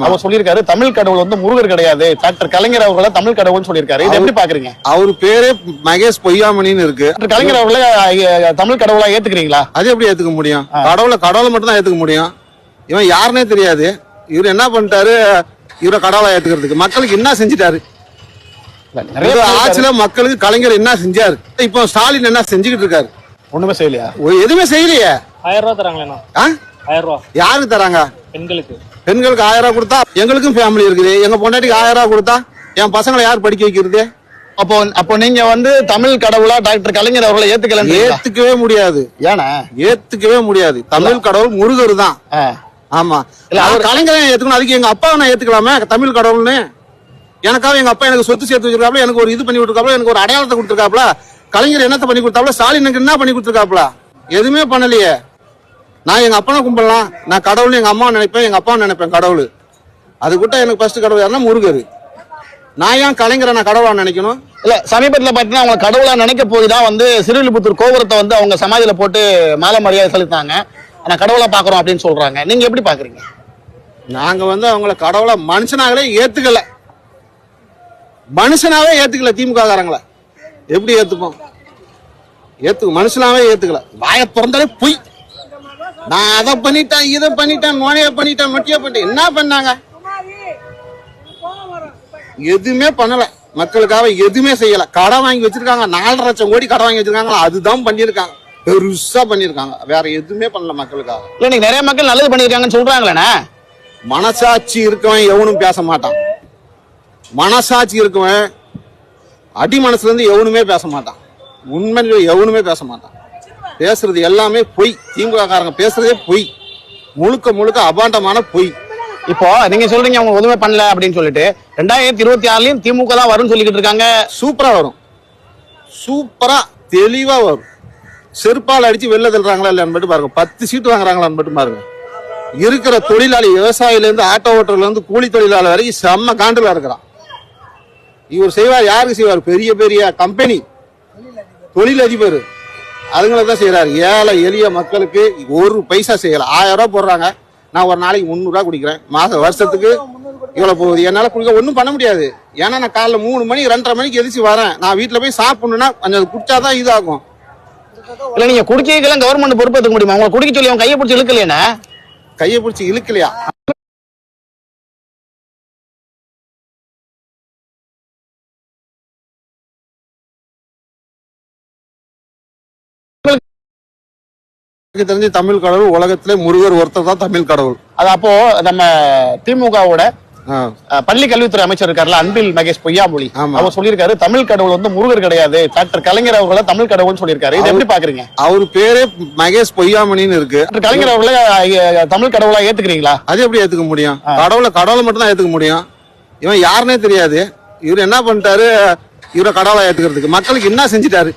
அவர் சொல்லியிருக்காரு தமிழ் கடவுள் வந்து முருகர் கிடையாது. டாக்டர் கலைஞர் அவர்களை தமிழ் கடவுள்னு சொல்லியிருக்காரு. இது எப்படி பாக்குறீங்க? அவர் பேரே மகேஷ் பொய்யாமணின்னு இருக்கு. டாக்டர் கலைஞர் அவர்களை தமிழ் கடவுளா ஏத்துக்கிறீங்களா? அது எப்படி ஏத்துக்க முடியும்? கடவுளை கடவுளை மட்டும் தான் ஏத்துக்க முடியும். இவன் யாருன்னே தெரியாது. இவர் என்ன பண்ணிட்டாரு? இவரை கடவுளா ஏத்துக்கிறதுக்கு. மக்களுக்கு என்ன செஞ்சிட்டாரு? ஆட்சியில மக்களுக்கு கலைஞர் என்ன செஞ்சாரு? இப்போ ஸ்டாலின் என்ன செஞ்சுக்கிட்டு இருக்காரு? ஒண்ணுமே செய்யலையா? ஒ- எதுவுமே செய்யலையே. ஆயிரம் ரூபா? ஆயிரம் ரூபா. யாருக்கு தராங்க? பெண்களுக்கு. பெண்களுக்கு ஆயிரம் ரூபாய் கொடுத்தா எங்களுக்கும் ஃபேமிலி இருக்குது. எங்க பொண்டாட்டிக்கு ஆயிரம் ரூபாய் கொடுத்தா என் பசங்களை யார் படிக்க வைக்கிறது? அப்போ அப்போ நீங்க வந்து தமிழ் கடவுளா டாக்டர் கலைஞர் அவர்களை ஏத்துக்கலன்னு ஏத்துக்கவே முடியாது. ஏன்னா? ஏத்துக்கவே முடியாது. தமிழ் கடவுள் முருகர் தான். ஆமா. அவர் கலைஞரை ஏத்துக்கணும். அதுக்கு எங்க அப்பாவை நான் ஏத்துக்கலாமே? தமிழ் கடவுள்னு. எனக்காக எங்க அப்பா எனக்கு சொத்து சேர்த்து வச்சிருக்காப்ல எனக்கு ஒரு இது பண்ணி விட்டுருக்காப்ல எனக்கு ஒரு அடையாளத்தை கொடுத்துருக்காப்ல கலைஞர் என்னத்தை பண்ணி கொடுத்தாப்ல ஸ்டாலின் எனக்கு என்ன பண்ணி கொடுத்துருக்காப்ல எதுவுமே பண்ணலையே. நான் எங்க அப்பனை கும்பிடலாம் நான் கடவுள்னு எங்க அம்மா நினைப்பேன் எங்க அப்பா நினைப்பேன் கடவுள். அது கூட எனக்கு ஃபர்ஸ்ட் கடவுள். யாருன்னா முருகர். நான் ஏன் கலைஞரை நான் கடவுளா நினைக்கணும்? இல்ல சமீபத்துல பாத்தீங்கன்னா அவங்க கடவுளா நினைக்க போய் தான் வந்து சிறுவில்லிபுத்தூர் கோபுரத்தை வந்து அவங்க சமாதியில போட்டு மாலை மரியாதை செலுத்தாங்க ஆனா கடவுளா பாக்குறோம் அப்படின்னு சொல்றாங்க. நீங்க எப்படி பாக்குறீங்க? நாங்க வந்து அவங்கள கடவுளை மனுஷனாகவே ஏத்துக்கல. மனுஷனாவே ஏத்துக்கல திமுக காரங்கள. எப்படி ஏத்துப்போம்? ஏத்துக்க மனுஷனாவே ஏத்துக்கல. வாயை திறந்தாலே பொய். நான் அதை பண்ணிட்டேன் இதை பண்ணிட்டேன் நோனைய பண்ணிட்டேன் மட்டிய பண்ணிட்டேன். என்ன பண்ணாங்க? எதுவுமே பண்ணல. மக்களுக்காக எதுவுமே செய்யல. கடன் வாங்கி வச்சிருக்காங்க. நாலரை லட்சம் கோடி கடன் வாங்கி வச்சிருக்காங்க. அதுதான் பண்ணியிருக்காங்க. பெருசா பண்ணியிருக்காங்க. வேற எதுவுமே பண்ணல மக்களுக்காக. இல்ல நீங்க நிறைய மக்கள் நல்லது பண்ணிருக்காங்கன்னு சொல்றாங்களேண்ணே. மனசாட்சி இருக்கவன் எவனும் பேச மாட்டான். மனசாட்சி இருக்கவன் அடி மனசுல இருந்து எவனுமே பேச மாட்டான். உண்மையில எவனுமே பேச மாட்டான். பேசுறது எல்லாமே பொய். திமுக காரங்க பேசுறதே பொய். முழுக்க முழுக்க அபாண்டமான பொய். இப்போ நீங்க சொல்றீங்க அவங்க எதுவுமே பண்ணல அப்படின்னு சொல்லிட்டு ரெண்டாயிரத்தி இருபத்தி ஆறுலயும் திமுக தான் வரும்னு சொல்லிக்கிட்டு இருக்காங்க. சூப்பரா வரும். சூப்பரா தெளிவா வரும். செருப்பால் அடிச்சு வெளில தள்ளுறாங்களா இல்லையான்னு மட்டும் பாருங்க. பத்து சீட்டு வாங்குறாங்களான்னு மட்டும் பாருங்க. இருக்கிற தொழிலாளி விவசாயில இருந்து ஆட்டோ ஓட்டர்ல இருந்து கூலி தொழிலாளர் வரைக்கும் செம்ம காண்டுல இருக்கிறான். இவர் செய்வார் யாருக்கு செய்வார்? பெரிய பெரிய கம்பெனி தொழிலதிபர். அதுங்களை தான் செய்யறாரு ஏழை எளிய மக்களுக்கு ஒரு பைசா செய்யல. ஆயிரம் ரூபாய் போடுறாங்க. நான் ஒரு நாளைக்கு முந்நூறுரூவா குடிக்கிறேன். மாசம் வருஷத்துக்கு இவ்வளவு போகுது. என்னால குடிக்க ஒன்றும் பண்ண முடியாது. ஏன்னா நான் காலைல மூணு மணி ரெண்டரை மணிக்கு எதிர்த்து வரேன். நான் வீட்டுல போய் சாப்பிடணும்னா கொஞ்சம் குடிச்சாதான் இதாகும். இல்ல நீங்க குடிக்கலாம் கவர்மெண்ட் பொறுப்பேற்றுக்க முடியுமா? அவங்க குடிக்க சொல்லி அவங்க கையை பிடிச்சி இழுக்கலையேண்ணே? கையை பிடிச்சி இழுக்கலையா? எனக்கு தெரிஞ்சு தமிழ் கடவுள் உலகத்திலே முருகர் ஒருத்தர் தான் தமிழ் கடவுள். அது அப்போ நம்ம திமுகவோட பள்ளி கல்வித்துறை அமைச்சர் இருக்காருல்ல அன்பில் மகேஷ் பொய்யாமொழி. அவர் சொல்லியிருக்காரு தமிழ் கடவுள் வந்து முருகர் கிடையாது. டாக்டர் கலைஞர் அவர்களை தமிழ் கடவுள்னு சொல்லியிருக்காரு. இது எப்படி பாக்குறீங்க? அவர் பேரே மகேஷ் பொய்யாமணின்னு இருக்கு. டாக்டர் கலைஞர் அவர்களை தமிழ் கடவுளா ஏத்துக்கிறீங்களா? அது எப்படி ஏத்துக்க முடியும்? கடவுளை கடவுளை மட்டும் தான் ஏத்துக்க முடியும். இவன் யாருன்னே தெரியாது. இவர் என்ன பண்ணிட்டாரு? இவரை கடவுளா ஏத்துக்கிறதுக்கு. மக்களுக்கு என்ன செஞ்சிட்டாரு?